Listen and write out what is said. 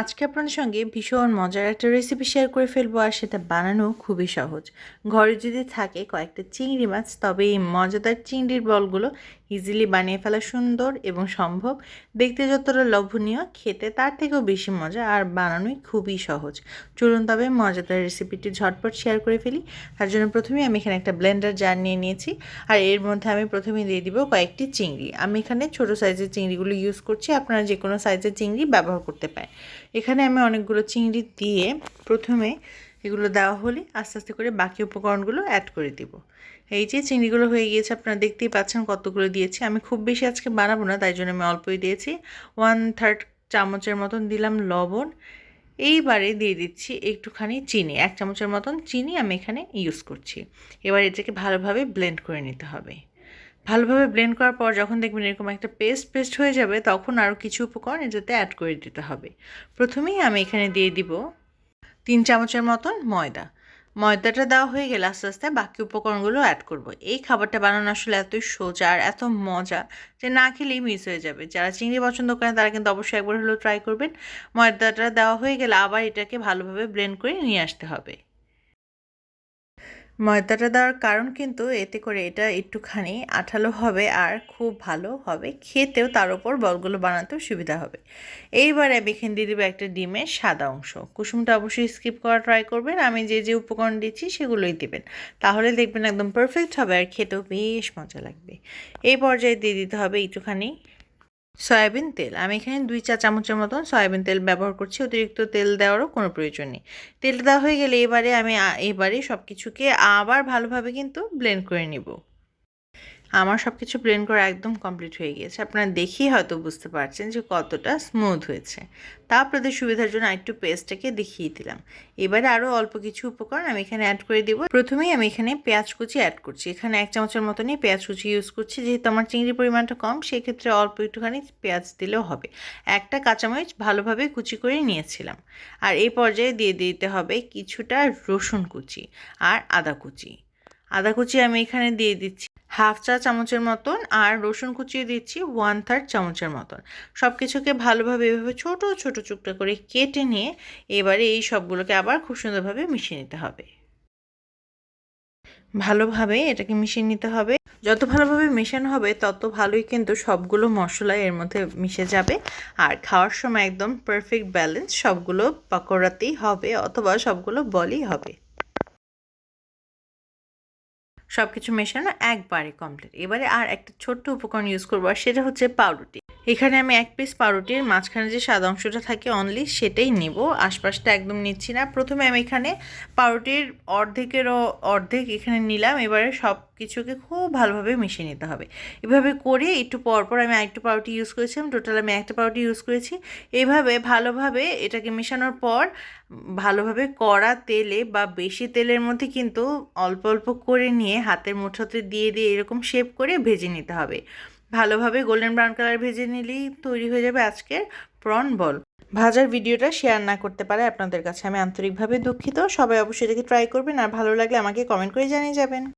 আজকে আপনার সঙ্গে ভীষণ মজার একটা রেসিপি শেয়ার করে ফেলব আর সেটা বানানো খুবই সহজ। ঘরে যদি থাকে কয়েকটা চিংড়ি মাছ, তবে এই মজাদার চিংড়ির বলগুলো ইজিলি বানিয়ে ফেলা সুন্দর এবং সম্ভব। দেখতে যতটা লোভনীয়, খেতে তার থেকেও বেশি মজা আর বানানোই খুবই সহজ। চলুন তবে মজাদার রেসিপিটি ঝটপট শেয়ার করে ফেলি। তার জন্য প্রথমে আমি এখানে একটা ব্লেন্ডার জার নিয়ে নিয়েছি। আর এর মধ্যে আমি প্রথমে দিয়ে দিব কয়েকটি চিংড়ি। আমি এখানে ছোট সাইজের চিংড়িগুলো ইউজ করছি, আপনারা যে কোনো সাইজের চিংড়ি ব্যবহার করতে পারেন। এখানে আমি অনেকগুলো চিংড়ি দিয়ে প্রথমে এগুলো দেওয়া হলে আস্তে আস্তে করে বাকি উপকরণগুলো অ্যাড করে দিব। এই যে চিংড়িগুলো হয়ে গিয়েছে, আপনারা দেখতেই পাচ্ছেন কতগুলো দিয়েছি। আমি খুব বেশি আজকে বানাবো না, তাই জন্য আমি অল্পই দিয়েছি। ওয়ান থার্ড চামচের মতন দিলাম লবণ। এইবারে দিয়ে দিচ্ছি একটুখানি চিনি, এক চামচের মতন চিনি আমি এখানে ইউজ করছি। এবার এটাকে ভালোভাবে ব্লেন্ড করে নিতে হবে। ভালোভাবে ব্লেন্ড করার পর যখন দেখবেন এরকম একটা পেস্ট পেস্ট হয়ে যাবে, তখন আরও কিছু উপকরণ এটাতে অ্যাড করে দিতে হবে। প্রথমেই আমি এখানে দিয়ে দিব তিন চামচের মতন ময়দা। ময়দাটা দেওয়া হয়ে গেলে আস্তে আস্তে বাকি উপকরণগুলো অ্যাড করব। এই খাবারটা বানানো আসলে এতই সোজা আর এত মজা যে না খেলেই মিস হয়ে যাবে। যারা চিংড়ি পছন্দ করেন, তারা কিন্তু অবশ্যই একবার হলেও ট্রাই করবেন। ময়দাটা দেওয়া হয়ে গেলে আবার এটাকে ভালোভাবে ব্লেন্ড করে নিয়ে আসতে হবে। ময়দাটা দেওয়ার কারণ কিন্তু এতে করে এটা একটুখানি আঠালো হবে আর খুব ভালো হবে। খেতেও তার উপর বলগুলো বানাতেও সুবিধা হবে। এইবারে আমি এখানে দিয়ে দেবো একটা ডিমের সাদা অংশ। কুসুমটা অবশ্যই স্কিপ করা ট্রাই করবেন। আমি যে যে উপকরণ দিচ্ছি সেগুলোই দেবেন। তাহলে দেখবেন একদম পারফেক্ট হবে আর খেতেও বেশ মজা লাগবে। এই পর্যায়ে দিয়ে দিতে হবে একটুখানি সয়াবিন তেল। আমি এখানে দুই চা চামচের মতন সয়াবিন তেল ব্যবহার করছি, অতিরিক্ত তেল দেওয়ারও কোনো প্রয়োজন নেই। তেল দেওয়া হয়ে গেলে এবারে আমি এবারে সব কিছুকে আবার ভালোভাবে কিন্তু ব্লেন্ড করে নিব। আমার সব কিছু ব্লেন্ড করা একদম কমপ্লিট হয়ে গিয়েছে। আপনারা দেখেই হয়তো বুঝতে পারছেন যে কতটা স্মুথ হয়েছে। তা আপনাদের সুবিধার জন্য একটু পেস্টটাকে দেখিয়ে দিলাম। এবারে আরও অল্প কিছু উপকরণ আমি এখানে অ্যাড করে দেবো। প্রথমেই আমি এখানে পেঁয়াজ কুচি অ্যাড করছি। এখানে এক চামচের মতনই পেঁয়াজ কুচি ইউজ করছি। যেহেতু আমার চিংড়ির পরিমাণটা কম, সেক্ষেত্রে অল্প একটুখানি পেঁয়াজ দিলেও হবে। একটা কাঁচামরিচ ভালোভাবে কুচি করে নিয়েছিলাম। আর এই পর্যায়ে দিয়ে দিতে হবে কিছুটা রসুন কুচি আর আদা কুচি। আদা কুচি আমি এখানে দিয়ে দিচ্ছি হাফ চা চামচের মতন আর রসুন কুচিয়ে দিচ্ছি ওয়ান থার্ড চামচের মতন। সব কিছুকে ভালোভাবে এভাবে ছোট ছোট চুকটা করে কেটে নিয়ে এবারে এই সবগুলোকে আবার খুব সুন্দরভাবে মিশিয়ে নিতে হবে। ভালোভাবে এটাকে মিশিয়ে নিতে হবে। যত ভালোভাবে মেশানো হবে, তত ভালোই কিন্তু সবগুলো মশলা এর মধ্যে মিশে যাবে। আর খাওয়ার সময় একদম পারফেক্ট ব্যালেন্স সবগুলো পকোড়াতেই হবে অথবা সবগুলো বলই হবে। সব কিছু মেশানো একবারে কমপ্লিট এবারে আর একটা ছোট্ট উপকরণ ইউজ করব সেটা হচ্ছে পাউরুটি। এখানে আমি এক পিস পাউরুটির মাঝখানে যে সাদা অংশটা থাকে অনলি সেটাই নিব। আশপাশটা একদম নিচ্ছি না। প্রথমে আমি এখানে পাউরুটির অর্ধেকেরও অর্ধেক এখানে নিলাম। এবারে সব কিছুকে খুব ভালোভাবে মিশিয়ে নিতে হবে। এভাবে করে একটু পরপর আমি আরেকটু পাউরুটি ইউজ করেছিলাম। টোটাল আমি একটা পাউরুটি ইউজ করেছি। এইভাবে ভালোভাবে এটাকে মেশানোর পর ভালোভাবে কড়া তেলে বা বেশি তেলের মধ্যে কিন্তু অল্প অল্প করে নিয়ে হাতের মুঠোতে দিয়ে দিয়ে এরকম শেপ করে ভেজে নিতে হবে। ভালোভাবে গোল্ডেন ব্রাউন কালার ভেজে নিলেই তৈরি হয়ে যাবে আজকের প্রন বল ভাজার ভিডিওটা শেয়ার না করতে পারে আপনাদের কাছে। আমি আন্তরিকভাবে দুঃখিত। সবাই অবশ্যই এটাকে ট্রাই করবেন। আর ভালো লাগলে আমাকে কমেন্ট করে জানিয়ে যাবেন।